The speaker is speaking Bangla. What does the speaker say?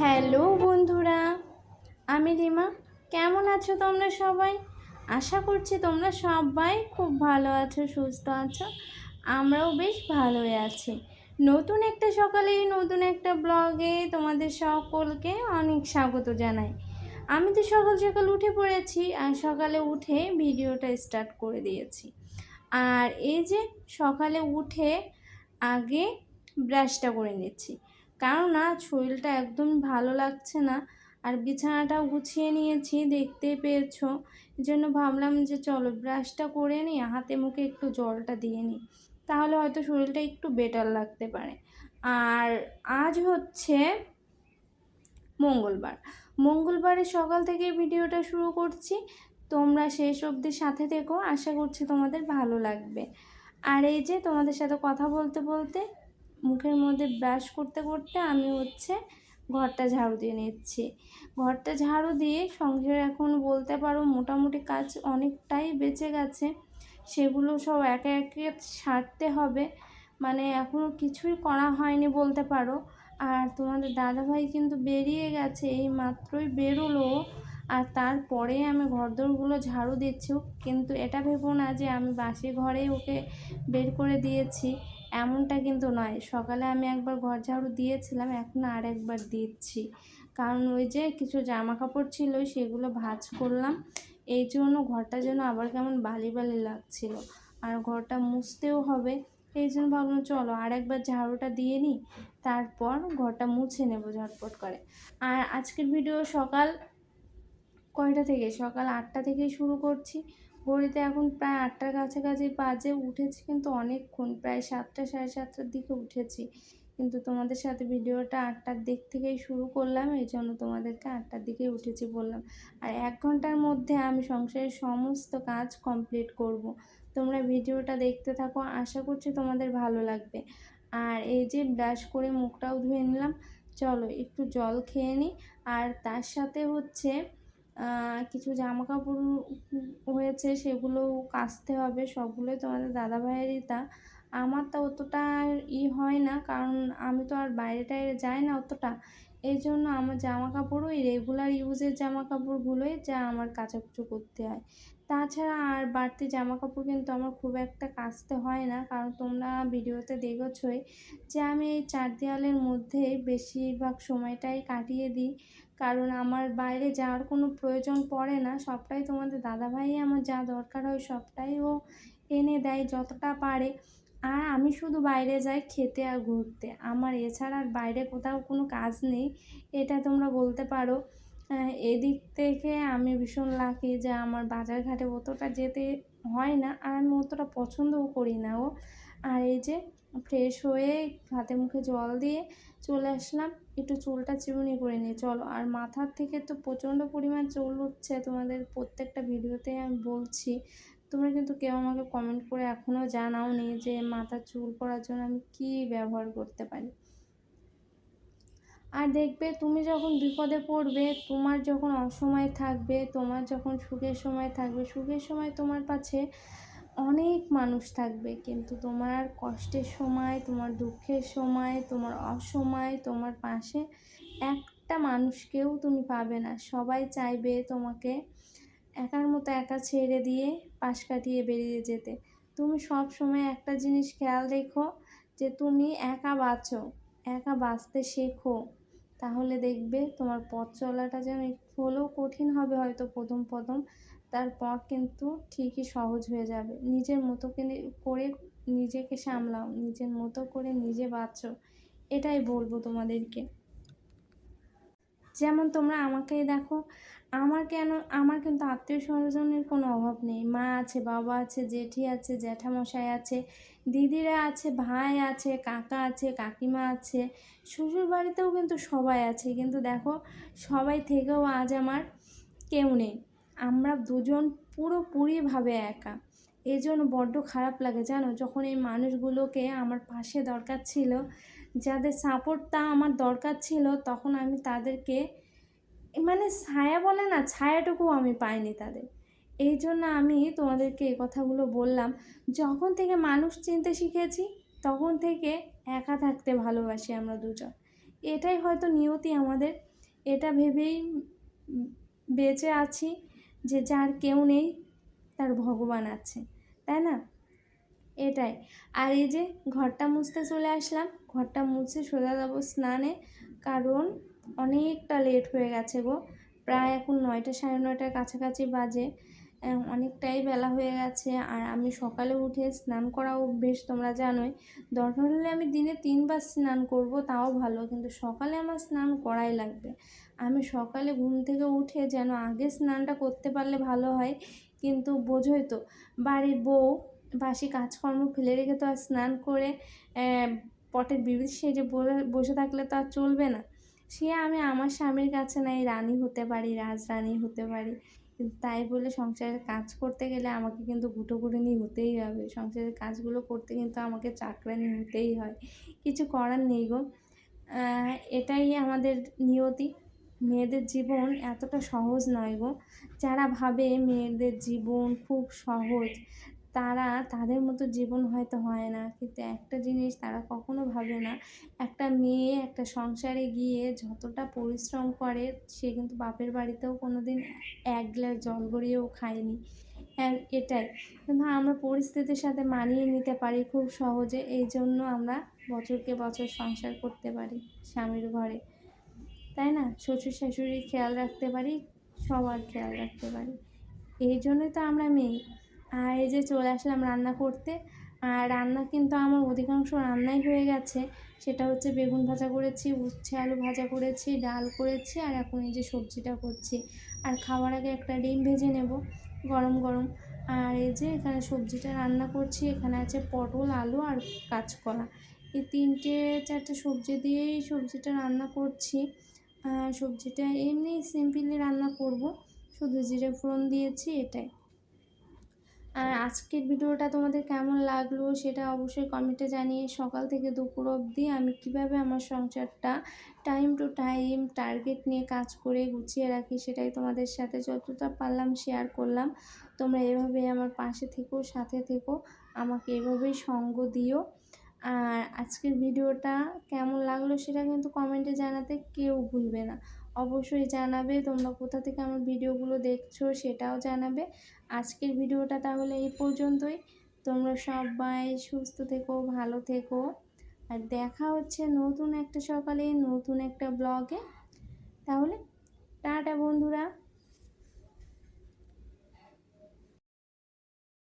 হ্যালো বন্ধুরা, আমি রিমা। কেমন আছো তোমরা সবাই? আশা করছি তোমরা সবাই খুব ভালো আছো, সুস্থ আছো। আমরাও বেশ ভালোই আছি। নতুন একটা সকালে, নতুন একটা ব্লগে তোমাদের সকলকে অনেক স্বাগত জানাই। আমি তো সকাল সকাল উঠে পড়েছি আর সকালে উঠে ভিডিওটা স্টার্ট করে দিয়েছি। আর এই যে সকালে উঠে আগে ব্রাশটা করে নিচ্ছি। কারণ না শরীরটা একদম ভালো লাগছে না। আর বিছানাটাও গুছিয়ে নিয়েছি, দেখতেই পেয়েছ। জন্য ভাবলাম যে চলো ব্রাশটা করে নিই হাতে মুখে একটু জলটা দিয়ে নিই তাহলে হয়তো শরীরটা একটু বেটার লাগতে পারে। আর আজ হচ্ছে মঙ্গলবার। মঙ্গলবারের সকাল থেকে ভিডিওটা শুরু করছি। তোমরা শেষ অবধি সাথে থেকো, আশা করছি তোমাদের ভালো লাগবে। আর এই যে তোমাদের সাথে কথা বলতে বলতে মুখের মধ্যে ব্রাশ করতে করতে আমি হচ্ছে ঘরটা ঝাড়ু দিয়ে নিচ্ছি। ঘরটা ঝাড়ু দিয়ে সংসারে এখন বলতে পারো মোটামুটি কাজ অনেকটাই বেঁচে গেছে। সেগুলো সব একে একে সারতে হবে। মানে এখনও কিছুই করা হয়নি বলতে পারো। আর তোমাদের দাদাভাই কিন্তু বেরিয়ে গেছে, এই মাত্রই বেরোলো। আর তারপরে আমি ঘরদোরগুলো ঝাড়ু দিচ্ছি। কিন্তু এটা ভেবো না যে আমি বাসি ঘরেই ওকে বের করে দিয়েছি। এমনটা কিন্তু নয়। সকালে আমি একবার ঘর ঝাড়ু দিয়েছিলাম, এখন আর একবার দিচ্ছি। কারণ ওই যে কিছু জামা কাপড় ছিল, সেগুলো ভাঁজ করলাম। এই জন্য ঘরটা যেন আবার কেমন বালি বালি লাগছিল। আর ঘরটা মুছতেও হবে। এই জন্য ভাবলাম, চলো আর একবার ঝাড়ুটা দিয়ে নিই, তারপর ঘরটা মুছে নেব ঝটপট করে। আর আজকের ভিডিও সকাল কয়টা থেকে? সকাল আটটা থেকেই শুরু করছি। ঘড়িতে এখন প্রায় আটটার কাছাকাছি বাজে, উঠেছি কিন্তু অনেকক্ষণ, প্রায় সাতটা, সাড়ে সাতটার দিকে উঠেছি। কিন্তু তোমাদের সাথে ভিডিওটা আটটার দিক থেকেই শুরু করলাম, এই জন্য তোমাদেরকে আটটার দিকে উঠেছি বললাম। আর এক ঘণ্টার মধ্যে আমি সংসারের সমস্ত কাজ কমপ্লিট করব। তোমরা ভিডিওটা দেখতে থাকো, আশা করছি তোমাদের ভালো লাগবে। আর এই যে ব্রাশ করে মুখটাও ধুয়ে নিলাম। চলো একটু জল খেয়ে নিই আর তার সাথে হচ্ছে কিছু জামা কাপড় হয়েছে সেগুলো কাচতে হবে, সবগুলোই তোমাদের দাদা ভাইয়েরই তা। আমার তো অতটা ই হয় না, কারণ আমি তো আর বাইরে টাইরে যাই না অতটা। এই জন্য আমার জামা কাপড় ওই রেগুলার ইউজের জামা কাপড়গুলোই যা আমার কাচাকুচো করতে হয়। তাছাড়া আর বাড়তি জামা কাপড় কিন্তু আমার খুব একটা কাচতে হয় না, কারণ তোমরা ভিডিওতে দেখেছই যে আমি এই চার দেওয়ালের মধ্যে বেশিরভাগ সময়টাই কাটিয়ে দিই। কারণ আমার বাইরে যাওয়ার কোনো প্রয়োজন পড়ে না, সবটাই তোমাদের দাদাভাই আমার যা দরকার হয় সবটাই ও এনে দেয় যতটা পারে। আর আমি শুধু বাইরে যাই খেতে আর ঘুরতে। আমার এছাড়া আর বাইরে কোথাও কোনো কাজ নেই, এটা তোমরা বলতে পারো। এদিক থেকে আমি ভীষণ লাকি যে আমার বাজার ঘাটে অতটা যেতে হয় না, আর আমি অতটা পছন্দও করি না ও। আর এই যে ফ্রেশ হয়ে হাতে মুখে জল দিয়ে চলে আসলাম। একটু চুলটা চিরুনি করে নিয়ে। চলো, আর মাথার থেকে তো প্রচণ্ড পরিমাণ চুল উঠছে তোমাদের প্রত্যেকটা ভিডিওতে আমি বলছি। তোমরা কিন্তু কেউ আমাকে কমেন্ট করে এখনও জানাও নি যে মাথার চুল করার জন্য আমি কী ব্যবহার করতে পারি। আর দেখবে তুমি যখন বিপদে পড়বে, তোমার যখন অসময় থাকবে, তোমার যখন সুখের সময় থাকবে, সুখের সময় তোমার কাছে অনেক মানুষ থাকবে, কিন্তু তোমার কষ্টের সময়, তোমার দুঃখের সময়, তোমার অসময়, তোমার পাশে একটা মানুষকেও তুমি পাবে না। সবাই চাইবে তোমাকে একার মতো একা ছেড়ে দিয়ে পাশ কাটিয়ে বেরিয়ে যেতে। তুমি সব সময় একটা জিনিস খেয়াল রেখো যে তুমি একা বাঁচো, একা বাঁচতে শেখো। তাহলে দেখবে তোমার পথ চলাটা যেন একটু হলেও কঠিন হবে হয়তো প্রথম প্রথম। তারপর কিন্তু ঠিকই সহজ হয়ে যাবে। নিজের মতো করে নিজেকে সামলাও। নিজের মতো করে নিজে বাঁচো। এটাই বলব তোমাদেরকে। যেমন তোমরা আমাকেই দেখো, আমার কেন, আমার কিন্তু আত্মীয় স্বজনের কোনো অভাব নেই। মা আছে, বাবা আছে, জেঠি আছে, জ্যাঠামশাই আছে, দিদিরা আছে, ভাই আছে, কাকা আছে, কাকিমা আছে শ্বশুর বাড়িতেও কিন্তু সবাই আছে। কিন্তু দেখো, সবাই থেকেও আজ আমার কেউ নেই। আমরা দুজন পুরোপুরিভাবে একা। এই জন্য বড্ড খারাপ লাগে জানো, যখন এই মানুষগুলোকে আমার পাশে দরকার ছিল যাদের সাপোর্টটা আমার দরকার ছিল, তখন আমি তাদেরকে মানে ছায়া বলে না ছায়াটুকু আমি পাইনি তাদের। এই জন্য আমি তোমাদেরকে এই কথাগুলো বললাম। যখন থেকে মানুষ চিনতে শিখেছি, তখন থেকে একা থাকতে ভালোবাসি আমরা দুজন। এটাই হয়তো নিয়তি আমাদের। এটা ভেবেই বেঁচে আছি যে যার কেউ নেই, তার ভগবান আছে। তাই না? এটাই। আর এই যে ঘরটা মুছতে চলে আসলাম, ঘরটা মুছে সোজা যাব স্নানে, কারণ অনেকটা লেট হয়ে গেছে গো। প্রায় এখন নয়টা সাড়ে নয়টার কাছাকাছি বাজে অনেকটাই বেলা হয়ে গেছে। আর আমি সকালে উঠে স্নান করা অভ্যেস তোমরা জানোই, দরকার হলে আমি দিনে তিনবার স্নান করব, তাও ভালো, কিন্তু সকালে আমার স্নান করাই লাগবে। আমি সকালে ঘুম থেকে উঠে যেন আগে স্নানটা করতে পারলে ভালো হয়, কিন্তু বোঝোই তো, বাড়ির বউ বাসি কাজকর্ম ফেলে রেখে তো আর স্নান করে পটের বিবিধ বলে- বসে থাকলে তো আর চলবে না। সে আমি আমার স্বামীর কাছে নাই, রানী হতে পারি, রাজরানী হতে পারি। তাই বলে সংসারের কাজ করতে গেলে আমাকে কিন্তু গুটো গুটুনি হতেই হবে। সংসারের কাজগুলো করতে কিন্তু আমাকে চাকরানি হতেই হয়। কিছু করার নেই গো। এটাই আমাদের নিয়তি। মেয়েদের জীবন এতটা সহজ নয় গো। যারা ভাবে মেয়েদের জীবন খুব সহজ তারা তাদের মতো জীবন হয়তো হয় না। কিন্তু একটা জিনিস তারা কখনো ভাবে না একটা মেয়ে একটা সংসারে গিয়ে যতটা পরিশ্রম করে সে কিন্তু বাপের বাড়িতেও কোনো দিন এক গ্লাস জল গড়িয়েও খায়নি। হ্যাঁ, এটাই। কিন্তু আমরা পরিস্থিতির সাথে মানিয়ে নিতে পারি খুব সহজে এই জন্য আমরা বছরকে বছর সংসার করতে পারি স্বামীর ঘরে। তাই না? শ্বশুর শাশুড়ির খেয়াল রাখতে পারি সবার খেয়াল রাখতে পারি। এই জন্যই তো আমরা মেয়ে। আর এই যে চলে আসলাম রান্না করতে। আর রান্না কিন্তু আমার অধিকাংশ রান্নাই হয়ে গেছে। সেটা হচ্ছে বেগুন ভাজা করেছি, উচ্ছে আলু ভাজা করেছি, ডাল করেছি, আর এখন এই যে সবজিটা করছি। আর খাওয়ার আগে একটা ডিম ভেজে নেব, গরম গরম। আর এই যে এখানে সবজিটা রান্না করছি, এখানে আছে পটল, আলু আর কাঁচকলা। এই তিনটে, চারটে সবজি দিয়েই সবজিটা রান্না করছি। সবজিটা এমনি সিম্পলি রান্না করব। শুধু জিরে ফোড়ন দিয়েছি, এটাই। আজকের ভিডিওটা তোমাদের কেমন লাগল সেটা অবশ্যই কমেন্টে জানিয়ে সকাল থেকে দুপুর অবধি আমি কীভাবে আমার সংসারটা টাইম টু টাইম টার্গেট নিয়ে কাজ করে গুছিয়ে রাখি সেটাই তোমাদের সাথে যতটা পারলাম শেয়ার করলাম। তোমরা এভাবে আমার পাশে থেকো, সাথে থেকো, আমাকে এভাবেই সঙ্গ দিও। আর আজকের ভিডিওটা কেমন লাগল সেটা কিন্তু কমেন্টে জানাতে কেউ ভুলবে না। অবশ্যই জানাবে। তোমরা কোথা থেকে আমার ভিডিওগুলো দেখছ সেটাও জানাবে। আজকের ভিডিওটা তাহলে এই পর্যন্তই। তোমরা সবাই সুস্থ থেকো, ভালো থেকো। আর দেখা হচ্ছে নতুন একটা সকালে নতুন একটা ব্লগে। তাহলে টাটা বন্ধুরা।